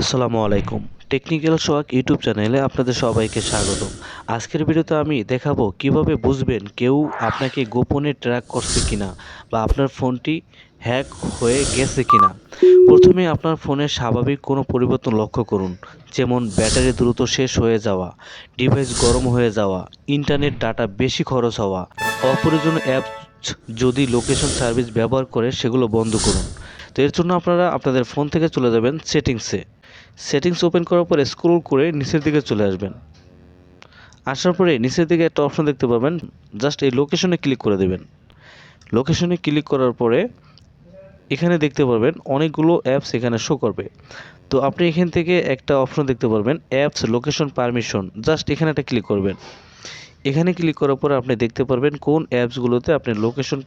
আসসালামু আলাইকুম। Technical সোয়াক YouTube চ্যানেলে আপনাদের সবাইকে স্বাগত। আজকের ভিডিওতে আমি দেখাবো কীভাবে বুঝবেন কেউ আপনাকে গোপনে ট্র্যাক করছে কিনা বা আপনার ফোনটি হ্যাক হয়ে গেছে কিনা। প্রথমে আপনার ফোনের স্বাভাবিক কোনো পরিবর্তন লক্ষ্য করুন, যেমন ব্যাটারি দ্রুত শেষ হয়ে যাওয়া, ডিভাইস গরম হয়ে যাওয়া, ইন্টারনেট ডাটা বেশি খরচ হওয়া, অপ্রয়োজনীয় অ্যাপ যদি লোকেশন সার্ভিস ব্যবহার করে সেগুলো বন্ধ করুন। তো এর জন্য আপনারা আপনাদের ফোন থেকে চলে যাবেন সেটিংসে সেটিংস ওপেন করার পরে স্ক্রোল করে নিচের দিকে চলে আসবেন। আসার পরে নিচের দিকে একটা অপশন দেখতে পাবেন জাস্ট এই লোকেশনে ক্লিক করে দেবেন। লোকেশনে ক্লিক করার পরে এখানে দেখতে পারবেন অনেকগুলো অ্যাপস এখানে শো করবে। তো আপনি এখান থেকে একটা অপশন দেখতে পারবেন অ্যাপস লোকেশন পারমিশন জাস্ট এখানে একটা ক্লিক করবেন। এখানে ক্লিক করার পরে আপনি দেখতে পারবেন কোন অ্যাপসগুলোতে আপনি লোকেশন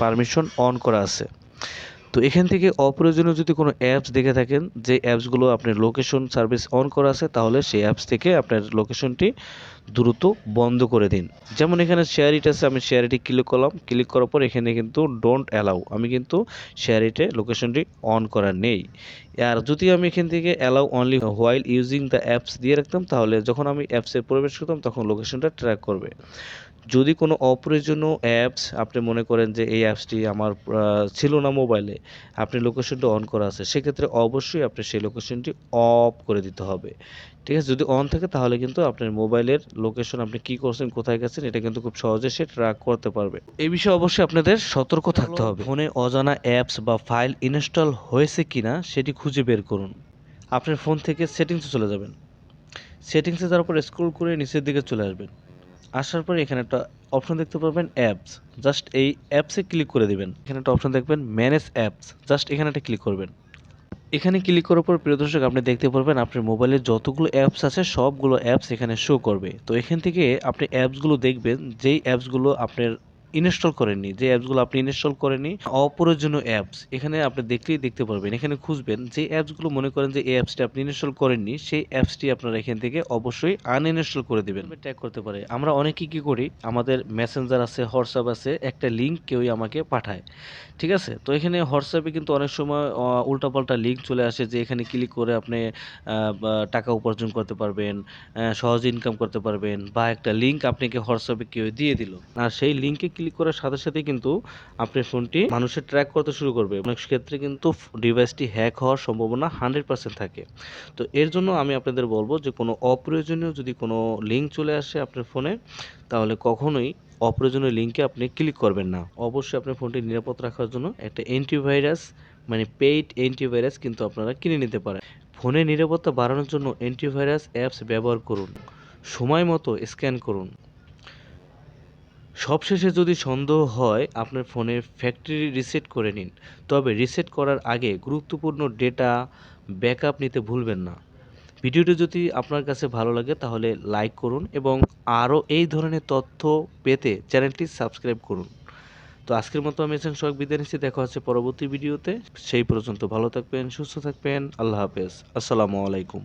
পারমিশন অন করা আছে। তো এখান থেকে অপ্রয়োজনীয় যদি কোনো অ্যাপস দেখে থাকেন, যে অ্যাপসগুলো আপনার লোকেশন সার্ভিস অন করা আছে, তাহলে সেই অ্যাপস থেকে আপনার লোকেশনটি দ্রুত বন্ধ করে দিন। যেমন এখানে শেয়ার ইট আছে, আমি শেয়ার ইটে ক্লিক করলাম। ক্লিক করার পর এখানে কিন্তু ডোন্ট অ্যালাউ আমি কিন্তু শেয়ার ইটে লোকেশনটি অন করা নেই। আর যদি আমি এখান থেকে allow only while using the apps দিয়ে রাখতাম, তাহলে যখন আমি অ্যাপসে প্রবেশ করতাম, তখন লোকেশনটা ট্র্যাক করবে। যদি কোনো অপ্রয়োজনীয় অ্যাপস আপনি মনে করেন যে এই অ্যাপসটি আমার ছিল না মোবাইলে আপনি লোকেশনটা অন করা আছে সেক্ষেত্রে অবশ্যই আপনি সেই লোকেশনটি অফ করে দিতে হবে। ঠিক আছে? যদি অন থাকে তাহলে কিন্তু আপনার মোবাইলের লোকেশন আপনি কি করছেন কোথায় গেছেন এটা কিন্তু খুব সহজে সে ট্র্যাক করতে পারবে। এই বিষয়ে অবশ্যই আপনাদের সতর্ক থাকতে হবে। ফোনে অজানা অ্যাপস বা ফাইল ইনস্টল হয়েছে কিনা সেটি খুঁজে বের করুন। আপনার ফোন থেকে সেটিংসে চলে যাবেন। সেটিংসে যাওয়ার পর স্ক্রল করে নিচের দিকে চলে আসবেন। আসার পরে এখানে একটা অপশন দেখতে পাবেন অ্যাপস জাস্ট এই অ্যাপসে ক্লিক করে দেবেন। এখানে একটা অপশন দেখবেন ম্যানেজ অ্যাপস জাস্ট এখানে একটা ক্লিক করবেন। এখানে ক্লিক করার পর প্রিয় দর্শক, আপনি দেখতে পারবেন আপনার মোবাইলে যতগুলো অ্যাপস আছে, সবগুলো অ্যাপস এখানে শো করবে। তো এখান থেকে আপনি অ্যাপসগুলো দেখবেন, যেই অ্যাপসগুলো আপনার ইনস্টল করেননি, যে অ্যাপসগুলো আপনি ইনস্টল করেননি, অপ্রয়োজনীয় অ্যাপস এখানে আপনি দেখলেই দেখতে পারবেন, এখানে খুঁজবেন যে অ্যাপসগুলো মনে করেন যে এই অ্যাপসটি আপনি ইনস্টল করেননি, সেই অ্যাপসটি আপনারা এখান থেকে অবশ্যই আনইনস্টল করে দেবেন। ট্যাগ করতে পারে। আমরা অনেকেই কী করি, আমাদের মেসেঞ্জার আছে হোয়াটসঅ্যাপ আছে, একটা লিঙ্ক কেউই আমাকে পাঠায়, ঠিক আছে? তো এখানে হোয়াটসঅ্যাপে কিন্তু অনেক সময় উল্টাপাল্টা লিঙ্ক চলে আসে যে এখানে ক্লিক করে আপনি টাকা উপার্জন করতে পারবেন সহজে ইনকাম করতে পারবেন, বা একটা লিঙ্ক আপনাকে হোয়াটসঅ্যাপে কেউ দিয়ে দিল। আর সেই লিঙ্কে ক্লিক করার সাথে সাথে কিন্তু আপনার ফোনটি মানুষের ট্র্যাক করতে শুরু করবে। অনেক ক্ষেত্রে কিন্তু ডিভাইসটি হ্যাক হওয়ার সম্ভাবনা হান্ড্রেড পার্সেন্ট থাকে। তো এর জন্য আমি আপনাদের বলব যে, কোনো অপ্রয়োজনীয় যদি কোনো লিঙ্ক চলে আসে আপনার ফোনে, তাহলে কখনোই অপ্রয়োজনীয় লিঙ্কে আপনি ক্লিক করবেন না। অবশ্যই আপনার ফোনটি নিরাপদ রাখার জন্য একটা অ্যান্টিভাইরাস মানে পেইড অ্যান্টিভাইরাস কিন্তু আপনারা কিনে নিতে পারেন। ফোনের নিরাপত্তা বাড়ানোর জন্য অ্যান্টিভাইরাস অ্যাপস ব্যবহার করুন। সময় মতো স্ক্যান করুন। সবশেষে যদি সন্দেহ হয়, আপনার ফোনের ফ্যাক্টরি রিসেট করে নিন। তবে রিসেট করার আগে গুরুত্বপূর্ণ ডেটা ব্যাকআপ নিতে ভুলবেন না। ভিডিওটি যদি আপনার কাছে ভালো লাগে, তাহলে লাইক করুন এবং আরও এই ধরনের তথ্য পেতে চ্যানেলটি সাবস্ক্রাইব করুন। তো আজকের মতো আমি এসেন সব বিদায় নিচ্ছি। দেখা হচ্ছে পরবর্তী ভিডিওতে। সেই পর্যন্ত ভালো থাকবেন, সুস্থ থাকবেন। আল্লাহ হাফেজ। আসসালামু আলাইকুম।